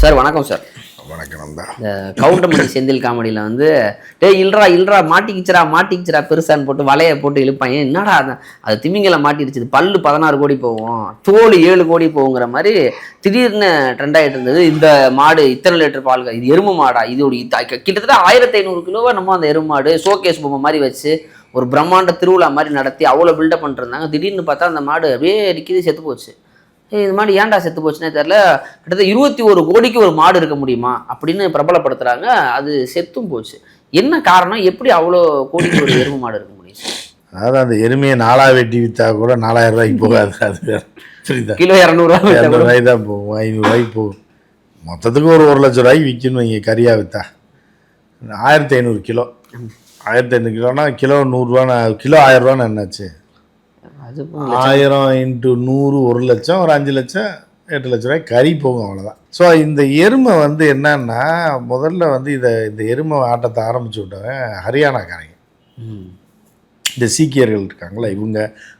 Sir வணக்கம் sir. வணக்கம் இந்த கவுண்டமணி செந்தில் காமெடியில் வந்து டேய் இல்றா இல்றா மாட்டிக்கிச்சுரா மாட்டிக்கிச்சுரா பெருசான்னு போட்டு வலையை போட்டு இழுப்பாங்க. என்னடா அது? அது திமிங்கல மாட்டிடுச்சு பல்லு பதினாறு கோடி போகும். தோல் ஏழு கோடி போகுங்கிற மாதிரி திடீர்னு ட்ரெண்ட் ஆகிட்டு இருந்தது. இந்த மாடு இத்தனை லிட்டர் பால் இது எருமை மாடா இது கிட்டத்தட்ட ஆயிரத்தி ஐநூறு கிலோவா நம்ம அந்த எருமை மாடு ஷோகேஸ் பொம்மை மாதிரி வச்சு ஒரு பிரம்மாண்ட திருவிழா மாதிரி நடத்தி அவ்வளோ பில்டப் பண்ணிருந்தாங்க திடீர்னு பார்த்தா அந்த மாடு அப்படியே நிற்கிது செத்து போச்சு. இது மாதிரி ஏன்டா செத்து போச்சுன்னே தெரில கிட்டத்தட்ட இருபத்தி ஒரு கோடிக்கு ஒரு மாடு இருக்க முடியுமா? அப்படின்னு பிரபலப்படுத்துறாங்க. அது செத்தும் போச்சு. என்ன காரணம்? எப்படி அவ்வளோ கோடிக்கு ஒரு எருமை மாடு இருக்க முடியும்? அதாவது அந்த எருமையை நாலா வெட்டி விற்றா கூட நாலாயிரம் ரூபாய்க்கு போகாது. அது வேற. புரியுதா? கிலோ இரநூறுவா இரநூறுவாய்க்கு தான் போகும். ஐநூறுரூவாய்க்கு போகும். மொத்தத்துக்கு ஒரு ஒரு லட்ச ரூபாய்க்கு விற்கணும் இங்கே கறியாக விற்றா ஆயிரத்தி ஐநூறு கிலோ. ஆயிரத்தி ஐநூறு கிலோனா கிலோ நூறுரூவானா கிலோ ஆயிரம் ரூபான்னு என்னாச்சு? அது ஆயிரம் இன்ட்டு நூறு ஒரு லட்சம் ஒரு அஞ்சு லட்சம் எட்டு லட்ச ரூபாய் கறி போகும் அவ்வளோதான் ஸோ இந்த எருமை வந்து என்னன்னா முதல்ல வந்து இதை இந்த எருமை ஆட்டத்தை ஆரம்பிச்சு விட்டவன் ஹரியானாக்காரங்க. இந்த சீக்கியர்கள் இருக்காங்களா இவங்க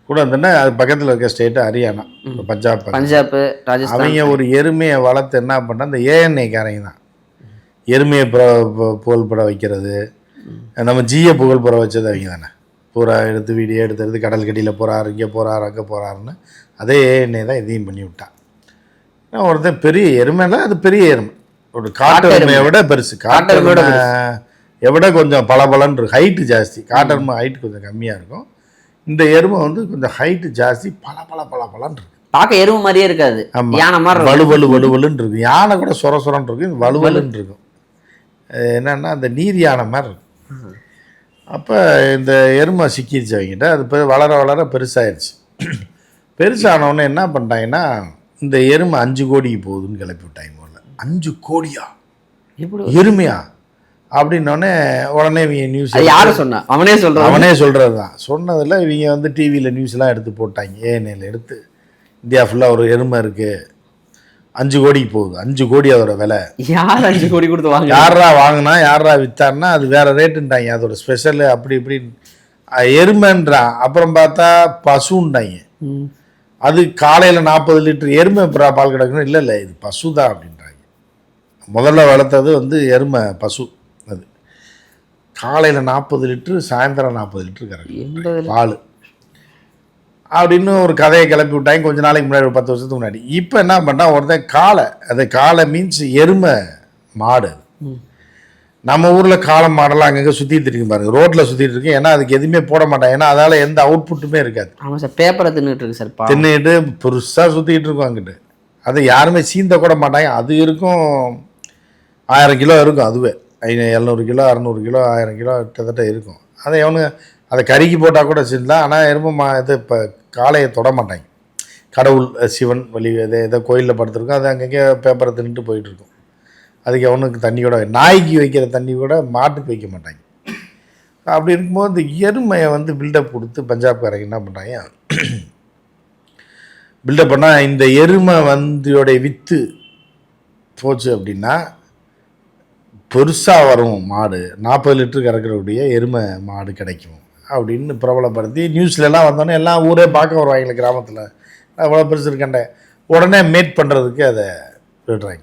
கூட இருந்தோன்னா அது பக்கத்தில் இருக்க ஸ்டேட்டு ஹரியானா பஞ்சாப். பஞ்சாப் அவங்க ஒரு எருமையை வளர்த்து என்ன பண்ணா இந்த ஏஎன்ஏக்காரங்க தான். எருமையை புகழ்பட வைக்கிறது. நம்ம ஜியை புகழ்பட வச்சது அவங்க தானே. பூரா எடுத்து வீடியோ எடுத்து எடுத்து கடல் கடியில் போகிறார் இங்கே போகிறார் அங்கே போகிறாருன்னு அதே ஏஎன்ஏ தான் இதையும் பண்ணி விட்டான் ஒருத்தன் பெரிய எருமைனா அது பெரிய எருமை. ஒரு காட்டு எருமையை விட பெருசு. காட்டு எருமையோட எருமை விட கொஞ்சம் பளபளன்னு இருக்கு ஹைட்டு ஜாஸ்தி. காட்டு எருமை ஹைட் கொஞ்சம் கம்மியாக இருக்கும். இந்த எருமை வந்து கொஞ்சம் ஹைட்டு ஜாஸ்தி பல பல பல பலன்னு இருக்கு பார்க்க எருமை மாதிரியே இருக்காது. யானை மாதிரி இருக்கும். வலு வலு வலு வலுன்னு இருக்கும். யானை கூட சொர சொரன்னு இருக்கும். இது வலு வலுன்னு இருக்கும். என்னன்னா அந்த நீர் யானை மாதிரி இருக்கும். அப்போ இந்த எருமை சிக்கிருச்சு அவங்ககிட்ட. அது பெ- வளர வளர பெருசாயிருச்சு. பெருசானவுடனே என்ன பண்ணிட்டாங்கன்னா இந்த எருமை அஞ்சு கோடிக்கு போகுதுன்னு கிளப்பி விட்டாங்க முதல்ல. அஞ்சு கோடியா? எருமையா? அப்படின்னோடனே உடனே இவங்க நியூஸ் அது யாரு சொன்னா? அவனே சொல்றான். அவனே சொல்கிறது தான் சொன்னதில் இவங்க வந்து டிவியில் நியூஸ்லாம் எடுத்து போட்டாங்க. ஏஎன்ஏல எடுத்து. இந்தியா ஃபுல்லாக ஒரு எருமை இருக்குது அஞ்சு கோடிக்கு போகுது. அஞ்சு கோடி அதோட விலை. யார் அஞ்சு கோடி கொடுத்து வாங்க யாரா வாங்கினா யாரா வித்தாருன்னா அது வேற ரேட்டுன்ட்டாங்க அதோட ஸ்பெஷல் அப்படி இப்படி எருமைன்றான் அப்புறம் பார்த்தா பசுன்ட்டாங்க. அது காலையில் நாற்பது லிட்டர் எருமை பால் கிடக்குன்னு இல்லை இல்லை இது பசு தான் அப்படின்றாங்க. முதல்ல வளர்த்தது வந்து எருமை பசு. அது காலையில் நாற்பது லிட்டரு சாயந்தரம் நாற்பது லிட்டரு கறக்கும் எண்பது பால். அப்படின்னு ஒரு கதையை கிளப்பி விட்டாங்க. கொஞ்ச நாளைக்கு முன்னாடி ஒரு பத்து வருஷத்துக்கு முன்னாடி. இப்போ என்ன பண்ணால் ஒருத்தன் காளை. அது காளை மீன்ஸ் எருமை மாடு. நம்ம ஊரில் காளை மாடெல்லாம் அங்கங்கே சுற்றிட்டு இருக்கு பாருங்க. ரோட்டில் சுற்றிட்டு இருக்கு. ஏன்னா அதுக்கு எதுவுமே போட மாட்டாங்க. ஏன்னா அதால் எந்த அவுட்புட்டுமே இருக்காது. ஆமா சார். பேப்பரை தின்னுட்டு இருக்கு சார் தின்னுட்டு பெருசாக சுற்றிட்டு இருக்கும் அங்கிட்டு. அதை யாருமே சீந்த கூட மாட்டாங்க. அது இருக்கும் ஆயிரம் கிலோ இருக்கும் அதுவே. எழுநூறு கிலோ அறநூறு கிலோ ஆயிரம் கிலோ கிட்டத்தட்ட இருக்கும். அதை எவனு அதை கருகி போட்டால் கூட சீந்தலாம். ஆனால் எருமை மா இது இப்போ காளையை தொட மாட்டாங்க. கடவுள் சிவன் வழி எதை எதோ கோயிலில் படுத்திருக்கோம். அது அங்கங்கே பேப்பரை தின்னுட்டு போயிட்டுருக்கும். அதுக்கு அவனுக்கு தண்ணி கூட நாய்க்கு வைக்கிற தண்ணி கூட மாட்டுக்கு வைக்க மாட்டாங்க. அப்படி இருக்கும்போது இந்த எருமையை வந்து பில்டப் கொடுத்து பஞ்சாப்காரங்க என்ன பண்ணுறாங்க பில்டப் பண்ணால் இந்த எருமை வந்தியோடைய விற்று போச்சு அப்படின்னா பெருசாக வரும் மாடு. நாற்பது லிட்டர் கறக்கிறக்கூடிய எருமை மாடு கிடைக்கும். அப்படின்னு பிரபலப்படுத்தி நியூஸ்லலாம் வந்தோடனே எல்லாம் ஊரே பார்க்க வருவாங்க கிராமத்தில். அவ்வளோ பெருசு இருக்கண்டே உடனே மேட் பண்ணுறதுக்கு அதை விடுறாங்க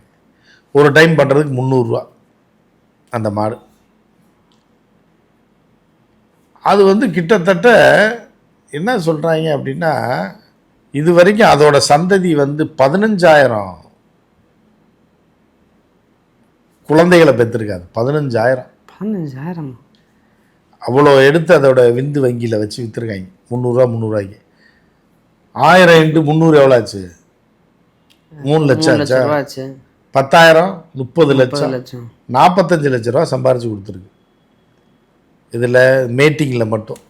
ஒரு டைம் பண்ணுறதுக்கு முந்நூறுரூவா அந்த மாடு. அது வந்து கிட்டத்தட்ட என்ன சொல்கிறாங்க அப்படின்னா இது வரைக்கும் அதோட சந்ததி வந்து பதினஞ்சாயிரம் குழந்தைகளை பெற்றிருக்காது. பதினஞ்சாயிரம். பதினஞ்சாயிரம்? அவ்வளோ எடுத்து அதோட விந்து வங்கியில் வச்சு விற்றுருக்காங்க முந்நூறுரூவா முந்நூறுவாய்க்கு. ஆயிரம் இன்ட்டு முந்நூறு எவ்வளோ ஆச்சு? மூணு லட்சம் ஆச்சா? பத்தாயிரம் முப்பது லட்சம். நாற்பத்தஞ்சு லட்ச ரூபா சம்பாரிச்சு கொடுத்துருக்கு. இதில் மேட்டிங்கில் மட்டும்.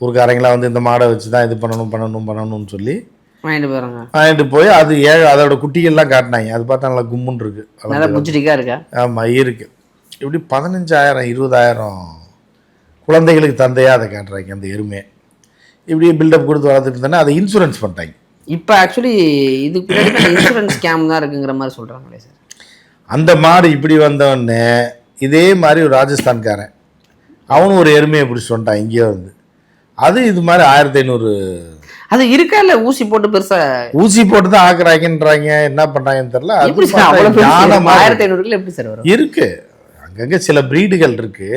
ஊருக்காரங்களாம் வந்து இந்த மாடை வச்சு தான் இது பண்ணணும் பண்ணணும் பண்ணணும்னு சொல்லி வாங்கிட்டு போய் அது ஏழு அதோட குட்டிகள்லாம் காட்டினாங்க. அது பார்த்தா நல்லா கும்முன்னு இருக்கு. நல்லா இருக்கா? ஆமாம் இருக்கு. இப்படி பதினஞ்சாயிரம் இருபதாயிரம்? குழந்தைகளுக்கு தந்தையாக அதை காட்டுறாங்க அந்த எருமையை இப்படி பில்டப் கொடுத்து வளர்த்துட்டு இருந்தானே அதை இன்சூரன்ஸ் பண்ணிட்டாங்க. இப்போ ஆக்சுவலி இதுக்கு பின்னாடி இன்சூரன்ஸ் ஸ்கேம் தான் இருக்குங்கிற மாதிரி சொல்றாங்களே சார் அந்த மாடு இப்படி வந்தவொடனே இதே மாதிரி ஒரு ராஜஸ்தான்காரன் அவனும் ஒரு எருமையை பிடிச்சிட்டு வந்துட்டான் இங்கேயே வந்து. அது இது மாதிரி ஆயிரத்தி ஐநூறு அது இருக்கா இல்ல ஊசி போட்டு பெருசா. ஊசி போட்டு தான் ஆக்குறாங்கன்றாங்க என்ன பண்றாங்கன்னு தெரியல. ஆயிரத்தி ஐநூறு கிலோ எப்படி சார் இருக்கு. அங்கங்க சில பிரீடுகள் இருக்கு.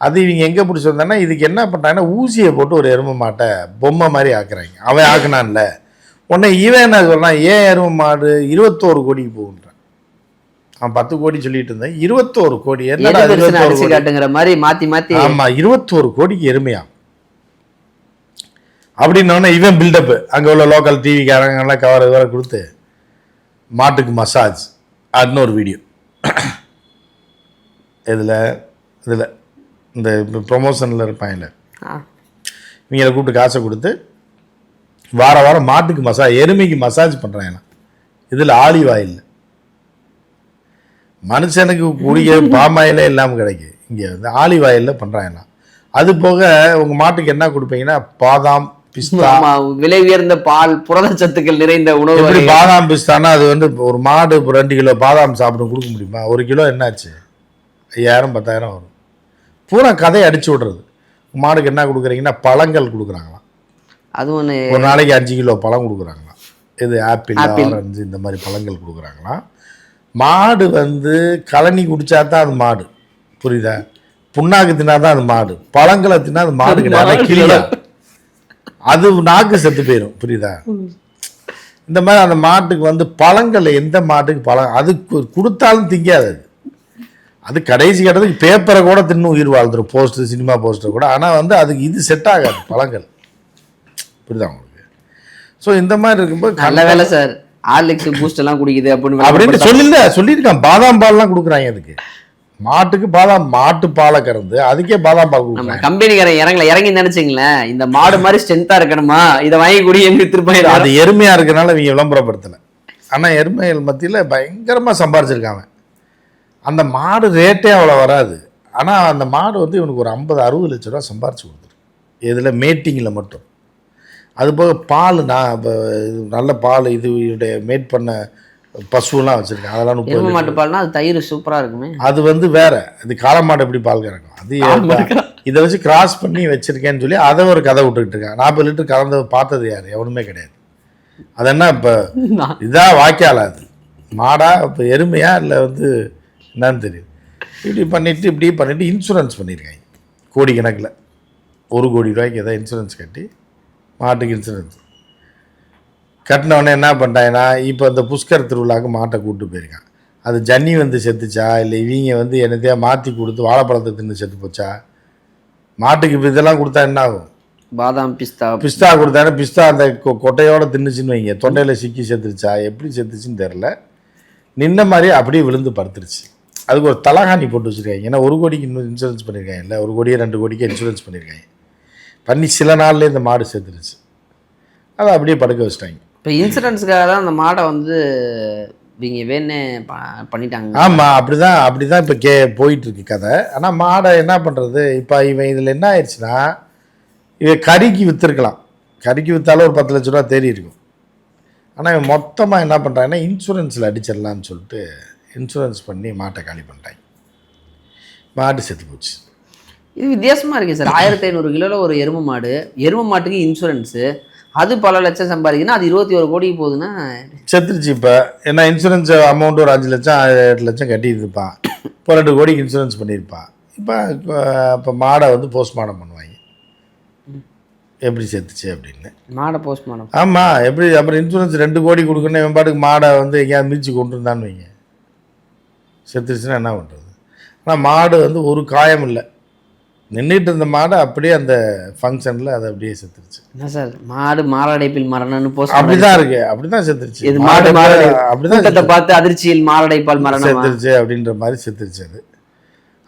அது இவங்க எங்க பிடிச்சி வந்தாங்கன்னா இதுக்கு என்ன பண்றாங்கன்னா ஊசியை போட்டு ஒரு எருமை மாட்டை பொம்மை மாதிரி ஆக்குறாங்க. அவன் ஆக்குனான்ல. உடனே இவன் என்ன சொல்றான்? ஏன் எருமை மாடு இருபத்தோரு கோடிக்கு போகுன்றான். அவன் பத்து கோடி சொல்லிட்டு இருந்தேன். இருபத்தோரு கோடி. என்னடா காட்டுங்கிற மாதிரி மாத்தி மாத்தி ஆமா இருபத்தோரு கோடிக்கு எருமையா அப்படின்னோடனே இவன் பில்டப் அங்க உள்ள லோக்கல் டிவிக்காரங்க எல்லாம் கவர் வர கொடுத்து மாட்டுக்கு மசாஜ் அதுன்னு ஒரு வீடியோ இதில் இதில். இந்த ப்ரொமோஷனில் இருப்பாங்கல்ல. இவங்களை கூப்பிட்டு காசை கொடுத்து வார வாரம் மாட்டுக்கு மசாஜ் எருமைக்கு மசாஜ் பண்ணுறாங்க இதில் ஆலிவ் ஆயில் மனுஷனுக்கு குடிக்க பாமாயிலே இல்லாமல் கிடைக்கும் இங்கே வந்து ஆலிவ் ஆயிலில் பண்ணுறாங்களாம் அது போக உங்கள் மாட்டுக்கு என்ன கொடுப்பீங்கன்னா பாதாம் பிஸ்தா. விலை உயர்ந்த பால் புரதச்சத்துக்கள் நிறைந்த உணவு எப்படி. பாதாம் பிஸ்தானா அது வந்து ஒரு மாடு ரெண்டு கிலோ பாதாம் சாப்பிடும் கொடுக்க முடியுமா? ஒரு கிலோ என்னாச்சு? ஐயாயிரம் பத்தாயிரம் வரும். பூரா கதையை அடிச்சு விடுறது. மாடுக்கு என்ன கொடுக்குறீங்கன்னா பழங்கள் கொடுக்குறாங்களாம். அது ஒண்ணு ஒரு நாளைக்கு அஞ்சு கிலோ பழம் கொடுக்குறாங்களாம். இது ஆப்பிள் ஆப்பிள். ஆரஞ்சு இந்த மாதிரி பழங்கள் கொடுக்குறாங்களாம். மாடு வந்து கழனி குடிச்சா தான் அது மாடு. புரியுதா? புண்ணாக்கு தின்னா தான் அது மாடு. பழங்களை தின்னா அது மாடு கிடையாது. கிளியா. அது நாக்கு செத்து போயிடும் புரியுதா? இந்த மாதிரி அந்த மாட்டுக்கு வந்து பழங்கள் எந்த மாட்டுக்கு பழம் அது கொடுத்தாலும் திங்காது அது. அது கடைசி கட்டத்துக்கு பேப்பரை கூட தின்னு உயிர் வாழ்ந்துரும். போஸ்டர் சினிமா போஸ்டர் கூட. ஆனால் வந்து அதுக்கு இது செட் ஆகாது. பழங்கள். புரியுதா உங்களுக்கு? ஸோ இந்த மாதிரி இருக்கும்போது நல்ல வேலை சார் ஆர்லிக்ஸ் பூஸ்ட் எல்லாம் குடிக்குது அப்படின்னு அப்படின்னு சொல்லல சொல்லியிருக்கான். பாதாம் பால்லாம் கொடுக்குறாங்க அதுக்கு. மாட்டுக்கு பாதாம் மாட்டு பாலை கறந்து அதுக்கே பாதாம் பால் நம்ம கம்பெனிக்காரன் இறங்கல. இறங்கி நினைச்சுங்களேன். இந்த மாடு மாதிரி ஸ்ட்ரென்த்தா இருக்கணுமா? இதை வாங்கி குடி எங்க திருப்பாயிரம் அது எருமையா இருக்கனால இவங்க விளம்பரப்படுத்தலை. ஆனால் எருமைகள் மத்தியில் பயங்கரமாக சம்பாரிச்சிருக்காங்க. அந்த மாடு ரேட்டே அவ்வளோ வராது. ஆனால் அந்த மாடு வந்து இவனுக்கு ஒரு ஐம்பது அறுபது லட்ச ரூபா சம்பாரிச்சு கொடுத்துரும். இதில் மேட்டிங்கில் மட்டும். அது போக பால் நான் இப்போ இது நல்ல பால் இது இதோடைய மேட் பண்ண பசுவெல்லாம் வச்சுருக்கேன். அதெல்லாம் எருமை. மாட்டு பால்னா அது தயிர் சூப்பரா இருக்குமே. அது வந்து வேற. அது காளை மாடு எப்படி பால் கறக்கும்? அது இதை வச்சு கிராஸ் பண்ணி வச்சிருக்கேன்னு சொல்லி அதை ஒரு கதை விட்டுக்கிட்டு இருக்காங்க நாற்பது லிட்டர் கலந்து பார்த்தது யார்? எவனுமே கிடையாது. அது என்ன இப்போ? இதான் வாய்க்கால அது. மாடா இப்போ எருமையா இல்லை வந்து என்னன்னு தெரியுது இப்படி பண்ணிட்டு இப்படி பண்ணிட்டு இன்சூரன்ஸ் பண்ணியிருக்காங்க கோடி கணக்கில் ஒரு கோடி ரூபாய்க்கு ஏதாவது இன்சூரன்ஸ் கட்டி மாட்டுக்கு இன்சூரன்ஸ் கட்டின உடனே என்ன பண்ணிட்டாங்கன்னா இப்போ இந்த புஷ்கர் திருவிழாவுக்கு மாட்டை கூப்பிட்டு போயிருக்கான். அது ஜன்னி வந்து செத்துச்சா? இல்லை இவங்க வந்து என்னத்தையா மாற்றி கொடுத்து வாழைப்பழத்தை தின்னு செத்து போச்சா? மாட்டுக்கு இப்போ இதெல்லாம் கொடுத்தா என்ன ஆகும்? பாதாம் பிஸ்தா. பிஸ்தா கொடுத்தாரு பிஸ்தா அந்த கொ- கொட்டையோட தின்னுச்சுன்னு வைங்க. தொண்டையில் சிக்கி செத்துருச்சா? எப்படி செத்துச்சுன்னு தெரில நின்ன மாதிரி அப்படியே விழுந்து படுத்துருச்சு. அதுக்கு ஒரு தலகாணி போட்டு வச்சுருக்காங்க. ஏன்னா ஒரு கோடிக்கு இன்னும் இன்சூரன்ஸ் பண்ணியிருக்காங்க இல்லை ஒரு கோடியே ரெண்டு கோடிக்கு இன்சூரன்ஸ் பண்ணியிருக்காங்க பண்ணி சில நாள்லேயே இந்த மாடு செத்துருச்சு. அதை அப்படியே படுக்க வச்சிட்டாங்க. இப்போ இன்சூரன்ஸுக்காக தான் அந்த மாடை வந்து இவங்க வேணே பண்ணிட்டாங்க. ஆமாம் அப்படிதான் அப்படிதான் இப்போ கே போயிட்டுருக்கு கதை. ஆனால் மாடை என்ன பண்ணுறது இப்போ இவன் இதில் என்ன ஆயிடுச்சுன்னா இவன் கறிக்கு விற்றுருக்கலாம் கறிக்கு விற்றாலும் ஒரு பத்து லட்ச ரூபா தேறி இருக்கும். ஆனால் இவன் மொத்தமாக என்ன பண்ணுறாங்கன்னா இன்சூரன்ஸில் அடிச்சிடலான்னு சொல்லிட்டு இன்சூரன்ஸ் பண்ணி மாட்டை காலி பண்ணிட்டாங்க மாடு செத்து போச்சு. இது வித்தியாசமா இருக்கு சார். ஆயிரத்தி ஐநூறு கிலோல ஒரு எருமை மாடு. எருமை மாட்டுக்கு இன்சூரன்ஸு அது பல லட்சம் சம்பாதிக்குன்னா அது இருபத்தி ஒரு கோடிக்கு போகுதுன்னா செத்துருச்சு இப்போ. ஏன்னா இன்சூரன்ஸ் அமௌண்ட் ஒரு அஞ்சு லட்சம் எட்டு லட்சம் கட்டியிருப்பான். இப்போ ரெண்டு கோடிக்கு இன்சூரன்ஸ் பண்ணியிருப்பான். இப்போ இப்போ மாடை வந்து போஸ்ட்மார்ட்டம் பண்ணுவாங்க. எப்படி செத்துச்சு அப்படின்னு. மாடை போஸ்ட்மார்ட்டம் ஆமாம் எப்படி அப்புறம் இன்சூரன்ஸ் ரெண்டு கோடி கொடுக்கணும் இவன் பாட்டுக்கு மாடை வந்து எங்கேயாவது மிதிச்சு கொண்டு இருந்தான்னு வைங்க. செத்துருச்சுன்னா என்ன பண்ணுறது ஆனால் மாடு வந்து ஒரு காயம் இல்லை. நின்றுட்டு இருந்த மாடு அப்படியே அந்த ஃபங்க்ஷனில் அது அப்படியே செத்துருச்சு. என்ன சார்? மாடு மாரடைப்பில் மரணம்னு போஸ்ட் அப்படிதான் இருக்கு. அப்படிதான் செத்துருச்சு. இது மாடு மாரடை அப்படிதான் கூட்டத்தை பார்த்து அதிர்ச்சியில் மாரடைப்பால் மரணமா? செத்துருச்சு அப்படின்ற மாதிரி செத்துருச்சு அது.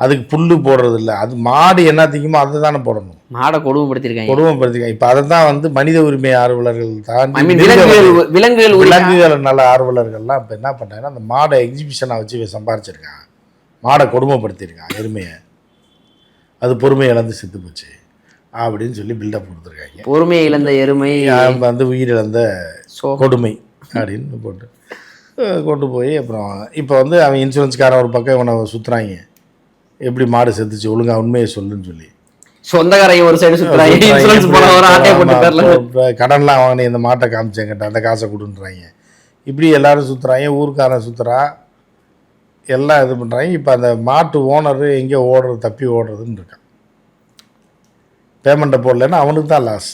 அதுக்கு புல்லு போடுறது இல்லை அது மாடு என்ன திங்குமோ அதை தானே போடணும். மாடை கொடுமைப்படுத்திருக்காங்க. கொடுமைப்படுத்திக்க இப்போ அதை தான் வந்து மனித உரிமை ஆர்வலர்கள் மிருக விலங்குகள் விலங்குகள் உரிமை- விலங்குகள் நல ஆர்வலர்கள்லாம் இப்போ என்ன பண்ணுறாங்கன்னா அந்த மாடை எக்ஸிபிஷனாக வச்சு இவன் சம்பாரிச்சிருக்கான் மாடை கொடுமைப்படுத்தியிருக்கான் எருமையை. அது பொறுமை இழந்து செத்து போச்சு. அப்படின்னு சொல்லி பில்டப் கொடுத்துருக்காங்க. பொறுமையை இழந்த எருமை. வந்து உயிரிழந்த சோ. கொடுமை அப்படின்னு போட்டு கொண்டு போய் அப்புறம் இப்போ வந்து அவன் இன்சூரன்ஸ்காரன் ஒரு பக்கம் இவனை சுற்றுறாங்க எப்படி மாடு செத்துச்சு ஒழுங்கா உண்மையை சொல்லுன்னு சொல்லி. சொந்தக்காரங்க ஒரு சைடு கடன்லாம் வாங்கின இந்த மாட்டை காமிச்சேங்கிட்ட அந்த காசை கொடுன்றாங்க. இப்படி எல்லாரும் சுற்றுறாங்க ஊருக்காரன் சுற்றுறா எல்லாம் இது பண்ணுறாங்க இப்போ அந்த மாட்டு ஓனர் எங்கே ஓடுறது தப்பி ஓடுறதுன்னு இருக்கான். பேமெண்ட்டை போடலன்னா அவனுக்கு தான் லாஸ்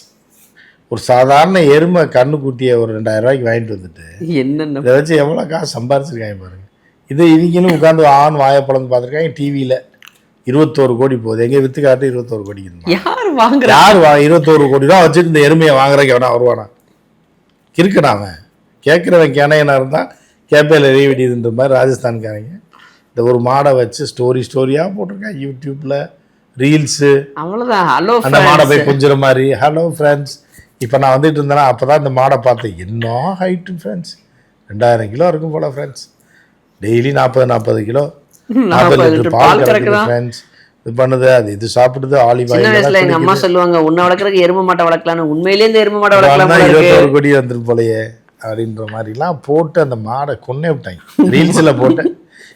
ஒரு சாதாரண எருமை கண்ணுக்குட்டியை ஒரு ரெண்டாயிரம் ரூபாய்க்கு வாங்கிட்டு வந்துட்டு என்னென்ன இதை வச்சு எவ்வளோ காசு சம்பாரிச்சிருக்காங்க பாருங்க. இது இவங்களும் உட்காந்து ஆண் வாயை பழந்து பார்த்துருக்காங்க டிவியில் இருபத்தோரு கோடி போகுது. எங்கே வித்து காட்டு இருபத்தோரு கோடிக்கு யார் வாங்குறா? யார் வா இருபத்தோரு கோடி ரூபா வச்சுட்டு இந்த எருமையை வாங்குறதுக்கு எவனா வருவானா? கிறுக்கடா அவன். கேட்குறவன் கேனையனா இருந்தால் கேப்பையில் எறிய வேண்டியதுன்ற மாதிரி ராஜஸ்தான்காரங்க. இந்த ஒரு மாடை வச்சு ஸ்டோரி ஸ்டோரியாக போட்டிருக்காங்க யூடியூப்பில் ரீல்ஸு. அவ்வளவுதான். ஹலோ அந்த மாடை போய் கொஞ்சிற மாதிரி ஹலோ ஃப்ரெண்ட்ஸ் இப்போ நான் வந்துட்டு இருந்தேன்னா அப்போ தான் இந்த மாடை பார்த்தேன். என்ன ஹைட்டு ஃப்ரெண்ட்ஸ் ரெண்டாயிரம் கிலோ இருக்கும் போல ஃப்ரெண்ட்ஸ் டெய்லி நாற்பது நாற்பது கிலோ. பால் இது பண்ணுது அது இது சாப்பிடுது ஆலிவ் சின்ன வயசுல எங்க அம்மா சொல்லுவாங்க உன்னை வளர்க்கறதுக்கு எரும மாட்டை வளர்க்கலாம்னு. உண்மையிலேயே இந்த எரும மாட்டை வளர்க்கலாம். இருபத்தோரு கோடி வந்துட்டு போலயே அப்படின்ற மாதிரிலாம் போட்டு அந்த மாடை கொன்னே விட்டாங்க. ரீல்ஸில் போட்டு.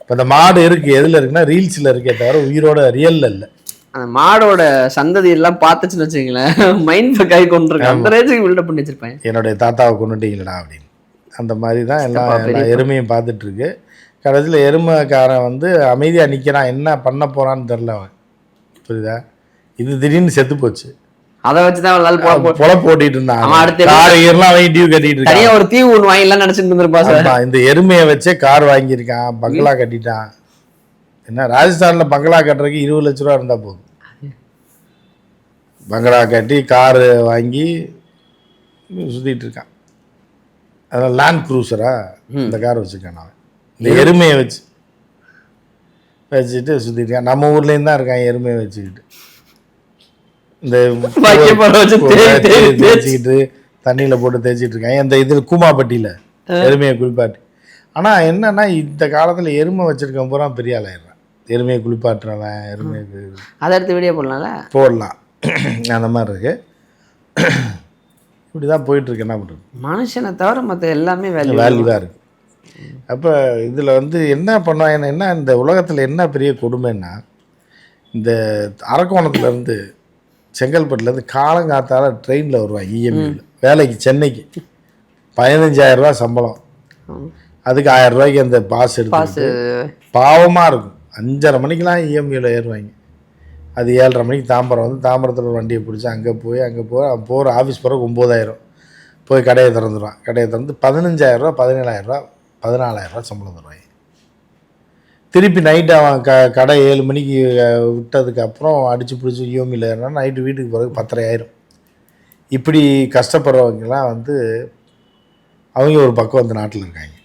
இப்போ அந்த மாடு இருக்கு எதில் இருக்குன்னா ரீல்ஸில் இருக்கே தவிர உயிரோட ரியல்ல இல்லை. அந்த மாடோட சந்ததி எல்லாம் பார்த்துச்சுன்னு வச்சுங்களேன் மைண்ட் பக்காய் கொண்டு அந்த ரேஞ்சுக்கு பில்டப் பண்ணி வச்சிருப்பேன் என்னுடைய தாத்தாவை கொண்டுட்டீங்களா அப்படின்னு. அந்த மாதிரி தான் எல்லாம் எல்லா எருமையும் பார்த்துட்டு இருக்கு. கடைசியில் எருமைக்காரன் வந்து அமைதியாக நிற்கிறான் என்ன பண்ண போறான்னு தெரில அவன். புரியுதா? இது திடீர்னு செத்து போச்சு. அதை போட போ- பொழப்பு ஓட்டிட்டு இருந்தான். அடுத்த கார் ஈரெல்லாம் அவன் டியூ கட்டிட்டு இருக்கான். ஒரு தீவு ஒண்ணு வாங்கிடலாம் நினைச்சிட்டு இருந்திருப்பா சார். இந்த எருமையை வச்சே கார் வாங்கியிருக்கான். பங்களா கட்டிட்டான். என்ன ராஜஸ்தான்ல பங்களா கட்டுறதுக்கு இருபது லட்ச ரூபா இருந்தா போதும். பங்களா கட்டி காரு வாங்கி சுத்திட்டு இருக்கான். அதெல்லாம் லேண்ட் க்ரூசரா இந்த கார் வச்சிருக்கான் அவன். இந்த எருமையை வச்சு வச்சுட்டு இருக்கான். நம்ம ஊர்லேயும் தான் இருக்கான் எருமையை வச்சுக்கிட்டு. இந்த. தேய்ச்சிக்கிட்டு தண்ணியில் போட்டு தேய்ச்சிட்டு இருக்காங்க இந்த இதில் கூமாப்பட்டியில் எருமையை குளிப்பாட்டி. ஆனால் என்னன்னா இந்த காலத்தில் எருமை வச்சிருக்கவன் பூரா பெரிய ஆளாயிடுறான். எருமையை குளிப்பாட்டுறவன் எருமையை அதை எடுத்து வீடியோ போடலாம்ல? போடலாம். அந்த மாதிரி இருக்கு. இப்படி தான் போயிட்டுருக்கு என்ன பண்ணுறது மனுஷனை தவிர மத்த எல்லாமே வேல்யூ வேல்யூவாக இருக்குது அப்போ இதில் வந்து என்ன பண்ணுவாங்க என்ன இந்த உலகத்தில் என்ன பெரிய கொடுமைன்னா இந்த அரக்கோணத்துலேருந்து செங்கல்பட்டுலேருந்து காலங்காத்தால ட்ரெயினில் வருவாங்க இஎம்யூவில் வேலைக்கு சென்னைக்கு. பதினஞ்சாயிரம் ரூபாய் சம்பளம். அதுக்கு ஆயிரம் ரூபாய்க்கு அந்த பாஸ் எடுத்து பாவமாக இருக்கும். அஞ்சரை மணிக்கெலாம் இஎம்யூவில் ஏறுவாங்க. அது ஏழரை மணிக்கு தாம்பரம் வந்து தாம்பரத்தில் ஒரு வண்டியை பிடிச்சி அங்கே போய் அங்கே போய் அவன் போகிற ஆஃபீஸ் போகிற ஒம்போதாயிரம். போய் கடையை திறந்துடுவான் கடையை திறந்து பதினஞ்சாயிரரூவா பதினேழாயிரரூவா பதினாலாயிரரூவா சம்பளம் தருவாங்க. திருப்பி நைட்டு அவன் க கடை ஏழு மணிக்கு விட்டதுக்கப்புறம் விட்டதுக்கு அப்புறம் அடித்து பிடிச்சி யோமியில் ஏறினா நைட்டு வீட்டுக்கு போகிறதுக்கு பத்தரை ஆயிரும் இப்படி கஷ்டப்படுறவங்கலாம் வந்து அவங்க ஒரு பக்கம் வந்து நாட்டில் இருக்காங்க.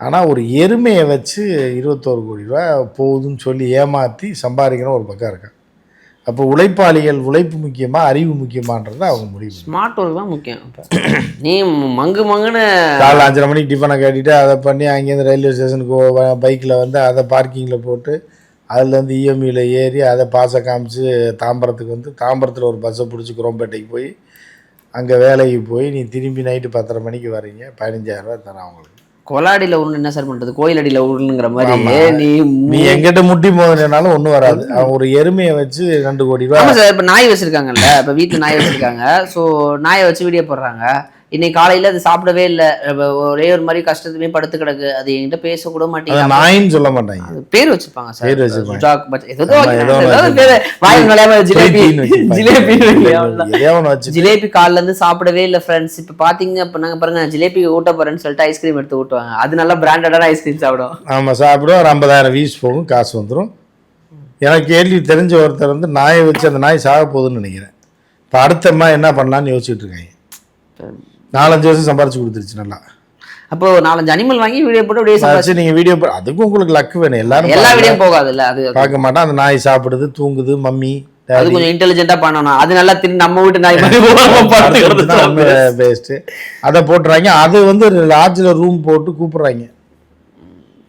ஆனால் ஒரு எருமையை வச்சு இருபத்தோரு கோடி ரூபா போகுதுன்னு சொல்லி ஏமாற்றி சம்பாதிக்கிற ஒரு பக்கம் இருக்கான் அப்போ உழைப்பாளிகள் உழைப்பு முக்கியமா அறிவு முக்கியமான்றதை அவங்க முடிவு. ஸ்மார்ட் ஒர்க் தான் முக்கியம். நீ மங்கு மங்குன்னு காலைல அஞ்சரை மணிக்கு டிஃபனை கட்டிட்டு அதை பண்ணி அங்கேருந்து ரயில்வே ஸ்டேஷனுக்கு பைக்கில் வந்து அதை பார்க்கிங்கில் போட்டு அதுலேருந்து இஎம்ஐயில் ஏறி அதை பாசை காமிச்சு தாம்பரத்துக்கு வந்து தாம்பரத்தில் ஒரு பஸ்ஸை பிடிச்சி குரோம்பேட்டைக்கு போய் அங்கே வேலைக்கு போய் நீ திரும்பி நைட்டு பத்தரை மணிக்கு வரீங்க பதினஞ்சாயிரரூவா தரேன் அவங்களுக்கு கொலாடியில உருண்டு என்ன சார் பண்றது? கோயில் அடியில உருண்டுங்கிற மாதிரி. நீ நீ எங்கிட்ட முட்டி மோதினாலும் ஒன்றும் வராது. அவன் ஒரு எருமையை வச்சு ரெண்டு கோடி ரூபா ஆமா சார் இப்ப நாய் வச்சிருக்காங்கல்ல இப்ப வீட்டுல நாய் வச்சிருக்காங்க. சோ நாயை வச்சு வீடியோ போடுறாங்க. இன்னைக்கு காலையில அது சாப்பிடவே இல்ல. ஒரே ஒரு மாதிரி கஷ்டத்துமே படுத்து கிடக்கு. அது என்கிட்ட பேச கூட மாட்டேங்குது. சொல்ல மாட்டாங்க. பேர் வச்சிருப்பாங்க சார். பேர் வச்சிருப்பாங்க. ஆமா, ஜிலேபி. ஜிலேபி ஜிலேபி கால்ல இருந்து சாப்பிடவே இல்ல ஃப்ரெண்ட்ஸ் இப்ப பாத்தீங்க அப்ப நாங்க பாருங்க ஜிலேபி ஊட்ட போறேன்னு சொல்லிட்டு ஐஸ்கிரீம் எடுத்து ஊட்டுவாங்க. அது நல்லா பிராண்டடான ஐஸ்கிரீம் சாப்பிடும். ஆமாம் சாப்பிடுவோம். ஒரு ஐம்பதாயிரம் வீஸ் போகும் காசு வந்துடும் எனக்கு கேள்வி தெரிஞ்ச ஒருத்தர் வந்து நாயை வச்சு அந்த நாய் சாக போகுதுன்னு நினைக்கிறேன். இப்போ அடுத்த அம்மா என்ன பண்ணலான்னு யோசிச்சுட்டு இருக்காங்க. நாலஞ்சு வருஷம் சம்பாரிச்சு கொடுத்துருச்சு நல்லா. அப்போ நாலஞ்சு அனிமல் வாங்கி வீடியோ போட்டு அப்படியே வச்சு நீங்கள் வீடியோ அதுக்கும் உங்களுக்கு லக்கு வேணும். எல்லாரும் எல்லா வீடியோ போகாதுல்ல அது பார்க்க மாட்டான். அந்த நாய் சாப்பிடுது தூங்குது மம்மி அது கொஞ்சம் இன்டெலிஜென்ட்டா பண்ணணும். அது நல்லா திரும்பி நம்ம வீட்டு நாய் மாதிரி பேஸ்ட்டு அதை போட்டுறாங்க. அது வந்து லாட்ஜில் ரூம் போட்டு கூப்பிடுறாங்க.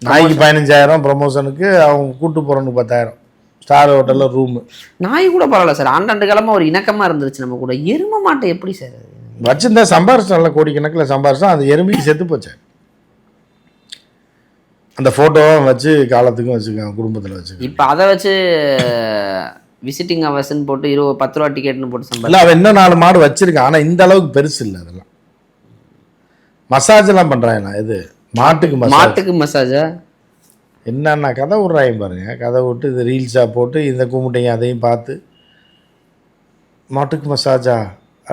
நாய்க்கு பதினஞ்சாயிரம் ப்ரமோஷனுக்கு அவங்க கூட்டு போகிறவனுக்கு பத்தாயிரம். ஸ்டார் ஹோட்டலில் ரூமு நாய் கூட பரவாயில்ல சார் ஆண்டாண்டு காலமா ஒரு இணக்கமா இருந்துருச்சு நம்ம கூட. எரும மாட்டை எப்படி சார்? வச்சிருந்தா சம்பாரிச்சு நல்ல கோடிக்கணக்கில் சம்பாரிச்சா அந்த எருமைக்கு செத்து போச்சு. அந்த ஃபோட்டோவும் வச்சு காலத்துக்கும் வச்சுக்கோங்க குடும்பத்தில் வச்சுக்கோங்க. இப்ப அதை வச்சு விசிட்டிங் ஹவர்ஸ்ன்னு போட்டு இருபது பத்து ரூபா டிக்கெட்னு போட்டு சம்பாதி இல்லை அவன் இன்னும் நாலு மாடு வச்சிருக்கான். ஆனால் இந்த அளவுக்கு பெருசு இல்லை அதெல்லாம். மசாஜ் எல்லாம் பண்றான் இது மாட்டுக்கு மாட்டுக்கு மசாஜா என்னென்ன கதை விட்றாங்க பாருங்க. கதை விட்டு இது ரீல்ஸாக போட்டு இந்த கும்பிட்டையும் அதையும் பார்த்து மாட்டுக்கு மசாஜா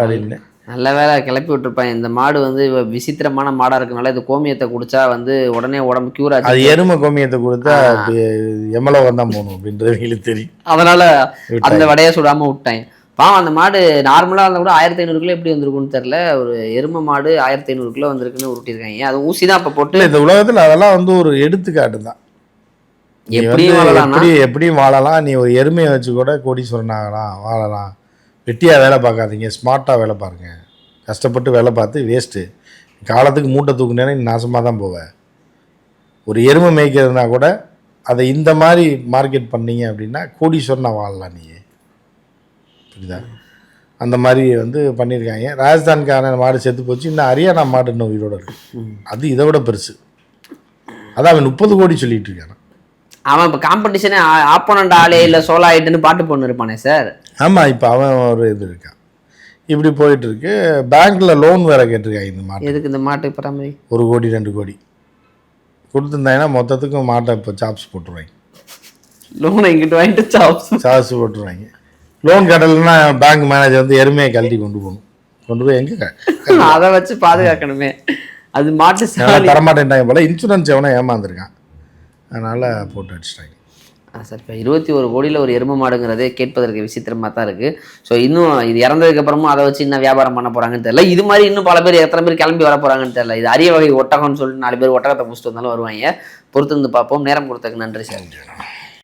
அப்படின்னு. நல்ல வேலை கிளப்பி விட்டுருப்பான். இந்த மாடு வந்து விசித்திரமான மாடா இருக்கனால இது கோமியத்தை குடிச்சா வந்து உடனே உடம்பு கியூர் அது ஆச்சு எருமை கோமியத்தை கொடுத்தா எம்மளவன் தான் போகணும் அப்படின்றது தெரியும். அதனால அந்த. வடையை சுடாம விட்டாங்க பாவம் அந்த மாடு நார்மலா இருந்தா கூட ஆயிரத்தி ஐநூறு கிலோ எப்படி வந்திருக்கும்னு தெரியல. ஒரு எருமை மாடு ஆயிரத்தி ஐநூறு கிலோ வந்திருக்குன்னு உருட்டிருக்காங்க அது ஊசி தான் அப்ப போட்டு இந்த உலகத்தில் அதெல்லாம் வந்து ஒரு எடுத்துக்காட்டு தான். எப்படியும் எப்படி எப்படியும் வாழலாம். நீ ஒரு எருமையை வச்சு கூட கோடீஸ்வரன் ஆகலாம் வாழலாம். வெட்டியாக வேலை பார்க்காதீங்க ஸ்மார்ட்டாக வேலை பாருங்கள் கஷ்டப்பட்டு வேலை பார்த்து வேஸ்ட்டு காலத்துக்கு மூட்டை தூக்குனேன்னா நாசமாக தான் போவேன் ஒரு எருமை மேய்க்கிறதுனா கூட அதை இந்த மாதிரி மார்க்கெட் பண்ணீங்க அப்படின்னா கோடீஸ்வரனா வாழலாம் நீ புரியுதா? அந்த மாதிரி வந்து பண்ணியிருக்காங்க. ராஜஸ்தான்கான மாடு செத்து போச்சு. இன்னும் ஹரியானா மாடு இன்னும் உயிரோடு இருக்கு. அது இதை விட பெருசு. அதான் அவன் முப்பது கோடி சொல்லிட்டு இருக்கான். அவன் இப்போ காம்படிஷனே ஆப்போனண்ட் ஆளே இல்லை சோலா ஆயிட்டுன்னு பாட்டு பொண்ணு இருப்பானே சார் ஆமாம் இப்போ அவன் ஒரு இது இருக்கான். இப்படி போயிட்டு இருக்கு பேங்க்ல லோன் வேற கேட்டிருக்காங்க இந்த மாட்டை. எதுக்கு இந்த மாட்டு பராமரி ஒரு கோடி ரெண்டு கோடி. கொடுத்துருந்தாங்கன்னா மொத்தத்துக்கும் மாட்டை இப்போ சாப்ஸ் போட்டுருவாங்க. லோனை இங்கிட்டு வாங்கிட்டு சாப்ஸ் சாப்ஸ் போட்டுருவாங்க. லோன் கட்டலைன்னா பேங்க் மேனேஜர் வந்து எருமையை கழட்டி கொண்டு போகணும். கொண்டு போய் எங்கே அதை வச்சு பாதுகாக்கணுமே. அது மாட்டு தரமாட்டேன்ட்டாங்க போல. இன்சூரன்ஸ் எவனோ ஏமாந்துருக்கான். அதனால் போட்டு அடிச்சிட்டாங்க. சார் இப்போ இருபத்தி ஒரு கோடியில் ஒரு எருமை மாடுங்கிறதே கேட்பதற்கு விசித்திரமாக தான் இருக்குது ஸோ இன்னும் இது இறந்ததுக்கு அப்புறமும் அதை வச்சு இன்னும் வியாபாரம் பண்ண போகிறாங்கன்னு தெரியல. இது மாதிரி இன்னும் பல பேர் எத்தனை பேர் கிளம்பி வர போகிறாங்கன்னு தெரியல. இது அரிய வகை ஒட்டகம்னு சொல்லிட்டு நாலு பேர் ஒட்டகத்தை பிடிச்சிட்டு வந்தாலும் வருவாங்க. பொறுத்து வந்து பார்ப்போம். நேரம் கொடுத்ததுக்கு நன்றி சார்.